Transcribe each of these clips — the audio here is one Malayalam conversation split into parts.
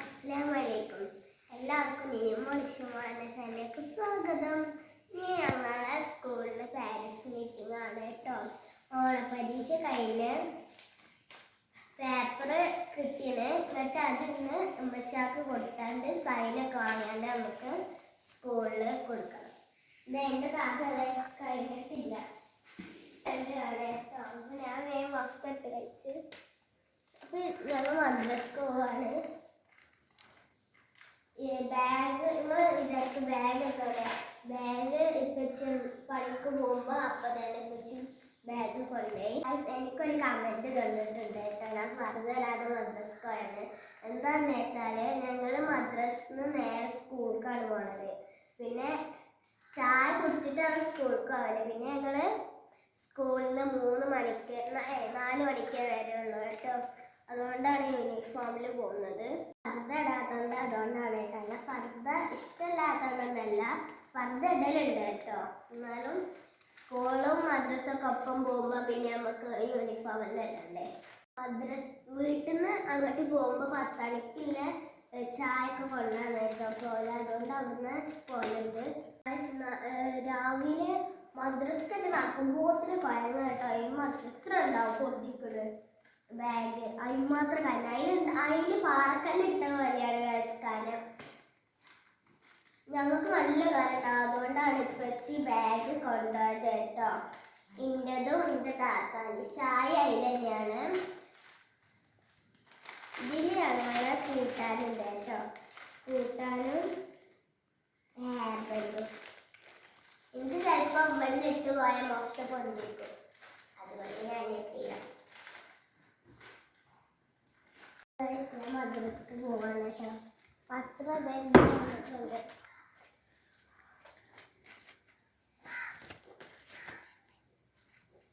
അസ്സലാമലൈക്കും. എല്ലാവർക്കും നിയമോളിച്ചുമാരുടെ ചാനലിലേക്ക് സ്വാഗതം. ഇനി ഞങ്ങളെ സ്കൂളിൽ പാരൻസ് മീറ്റിംഗ് ആണ് കേട്ടോ. ഓണപരീക്ഷ കഴിഞ്ഞ് പേപ്പർ കിട്ടിയത് എന്നിട്ട് അതിന്ന് അമ്മച്ചാക്ക് കൊടുത്താണ്ട് സൈനൊക്കെ വാങ്ങിയാണ്ട് നമുക്ക് സ്കൂളിൽ കൊടുക്കണം. ഇത് എന്റെ ക്ലാസ് അത് കഴിഞ്ഞിട്ടില്ല. എന്റെ അപ്പോൾ ഞാൻ വേഗം വസ്തു കഴിച്ച്. അപ്പോൾ ഞങ്ങൾ മദ്രസ് പോവാണ്. ഈ ബാഗ് നിങ്ങൾ വിചാരിക്കും ബാഗ് ഒക്കെ എവിടെയാ ബാഗ് ഇപ്പൊ പണിക്ക് പോകുമ്പോൾ അപ്പം തന്നെ ഇപ്പച്ച് ബാഗ് കൊണ്ടുപോയി എനിക്കൊരു കമന്റ് തന്നിട്ടുണ്ട് കേട്ടോ. ഞാൻ പറഞ്ഞു തരാതെ മദ്രസ് പോയത് എന്താണെന്ന് വെച്ചാൽ ഞങ്ങൾ മദ്രസിന്ന് നേരെ സ്കൂൾക്കാണ് പോണത്. പിന്നെ ചായ കുടിച്ചിട്ടാണ് സ്കൂൾക്ക് പോകൽ പിന്നെ ഞങ്ങൾ സ്കൂളിൽ നിന്ന് മൂന്ന് മണിക്ക് നാല് മണിക്കേ വരുള്ളൂ കേട്ടോ. അതുകൊണ്ടാണ് യൂണിഫോമിൽ പോകുന്നത്. ഫർദ ഇടാത്തതുകൊണ്ട് അതുകൊണ്ടാണ് കേട്ടോ. അല്ല ഫർദ ഇഷ്ടമില്ലാത്തതുകൊണ്ടല്ല ഫർദ ഇടലുണ്ട് കേട്ടോ. എന്നാലും സ്കൂളും മദ്രസൊക്കെ ഒപ്പം പോകുമ്പോൾ പിന്നെ നമുക്ക് യൂണിഫോം എല്ലാം ഇടണ്ടേ? മദ്രസ് വീട്ടിൽ നിന്ന് അങ്ങോട്ട് പോകുമ്പോൾ പത്തണിക്കില്ല ഏ, ചായ ഒക്കെ കൊണ്ടാണ് കേട്ടോ. പോലെ അതുകൊണ്ട് അവിടുന്ന് പോലുണ്ട് രാവിലെ മദ്രസക്കൊക്കെ നടക്കുമ്പോത്തിന് കുഴങ്ങ കേട്ടോ. അതിന് മദ്രസ് ഉണ്ടാവും പൊട്ടിക്കുന്നത് ബാഗ് അതിന് മാത്രം കാരണം അതിൽ അതിൽ പാറക്കല്ല് ഇട്ട പോലെയാണ് കാരണം ഞങ്ങൾക്ക് നല്ല കാര്യം അതുകൊണ്ടാണ് ഇപ്പച്ചി ബാഗ് കൊണ്ടുപോയത് കേട്ടോ. ഇന്റെതും എന്റെ താത്താന്റെ. ചായ അതിൽ തന്നെയാണ്. ഇതിൽ ഞങ്ങളെ കൂട്ടാനുണ്ട് കേട്ടോ. കൂട്ടാനും ഹാബലും എനിക്ക് ചിലപ്പോൾ ഇവിടുന്ന് ഇട്ട് മൊത്തം പൊന്തിക്കും അതുകൊണ്ട് ഞാൻ എത്തില്ല ഞാൻ മദ്രസക്ക് പോകാന്ന് വെച്ചാൽ അത്ര തന്നെ ഇവിടെ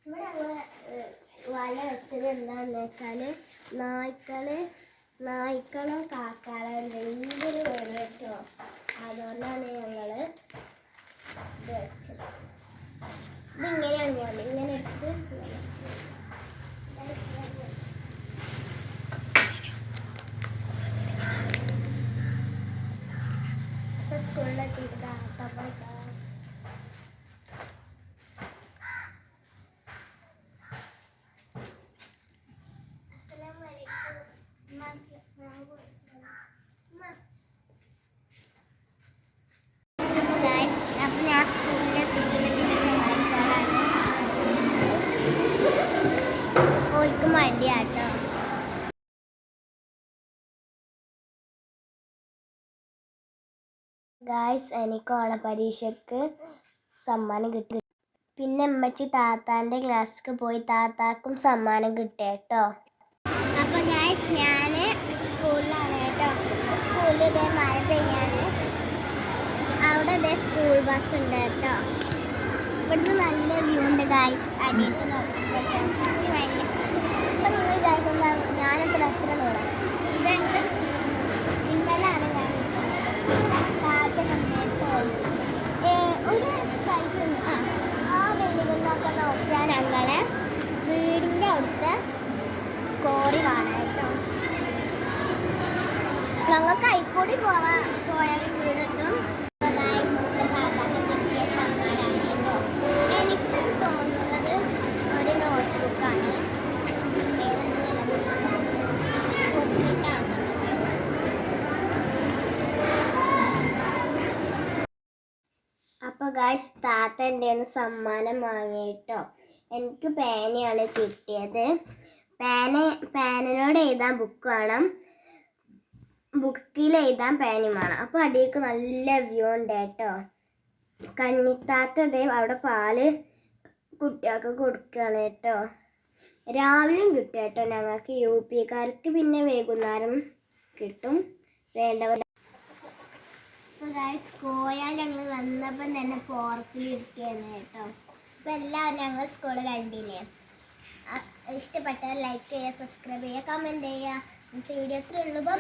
ഞങ്ങൾ വല വെച്ചത് എന്താണെന്ന് വെച്ചാൽ നായ്ക്കൾ നായ്ക്കളും കാക്കാളും ഭയങ്കര വേണം കേട്ടോ. അതുകൊണ്ടാണ് ഞങ്ങൾ ഇത് വെച്ചത്. ഇതിങ്ങനെയാണ് അപ്പൊ സ്കൂളിലെത്തിയിട്ട് കാട്ടാ പോയിട്ടാ ഗായ്സ് എനിക്ക് ഓണപരീക്ഷയ്ക്ക് സമ്മാനം കിട്ടി പിന്നെ അമ്മച്ചി താത്താന്റെ ക്ലാസ്സിക്ക് പോയി താത്താക്കും സമ്മാനം കിട്ടിയ കേട്ടോ അപ്പോൾ ഗായ്സ് ഞാൻ സ്കൂളിലാണ് കേട്ടോ. സ്കൂളിൽ ഇതേ മഴ പെയ്യാണ്. അവിടെ ഇതേ സ്കൂൾ ബസ് ഉണ്ട് കേട്ടോ. ഇവിടുന്ന് നല്ല വ്യൂ ഉണ്ട് ഗായ്സ് അടിയത്ത് നോക്കുമ്പോൾ എനിക്ക് ഭയങ്കര ഞങ്ങൾക്ക് അയിക്കൂടി പോവാ പോയ വീടെത്തും അപ്പോൾ ഗായ്സ് താത്ത എന്റെ സമ്മാനം വാങ്ങിയിട്ടോ എനിക്ക് പേനയാണ് കിട്ടിയത്. പേന പേനയോട് എഴുതാൻ ബുക്ക് വേണം. ബുക്കിൽ എഴുതാൻ പേനയും വേണം അപ്പോൾ അടിയിലേക്ക് നല്ല വ്യൂ ഉണ്ട് കേട്ടോ. കണ്ണിത്താത്തതേ അവിടെ പാൽ കുട്ടികൾക്ക് കൊടുക്കുകയാണ് കേട്ടോ. രാവിലെയും കിട്ടും കേട്ടോ ഞങ്ങൾക്ക് യു പിക്കാർക്ക് പിന്നെ വൈകുന്നേരം കിട്ടും. വേണ്ടവർ കോയാൽ ഞങ്ങൾ വന്നപ്പം തന്നെ പോർച്ചിൽ ഇരിക്കുകയാണ് കേട്ടോ. അപ്പം എല്ലാവരും ഞങ്ങൾ സ്കൂൾ കണ്ടില്ലേ? ഇഷ്ടപ്പെട്ടാൽ ലൈക്ക് ചെയ്യുക സബ്സ്ക്രൈബ് ചെയ്യുക കമന്റ് ചെയ്യുക. ഇന്നത്തെ വീഡിയോ അത്രേ ഉള്ളൂ. ബൈ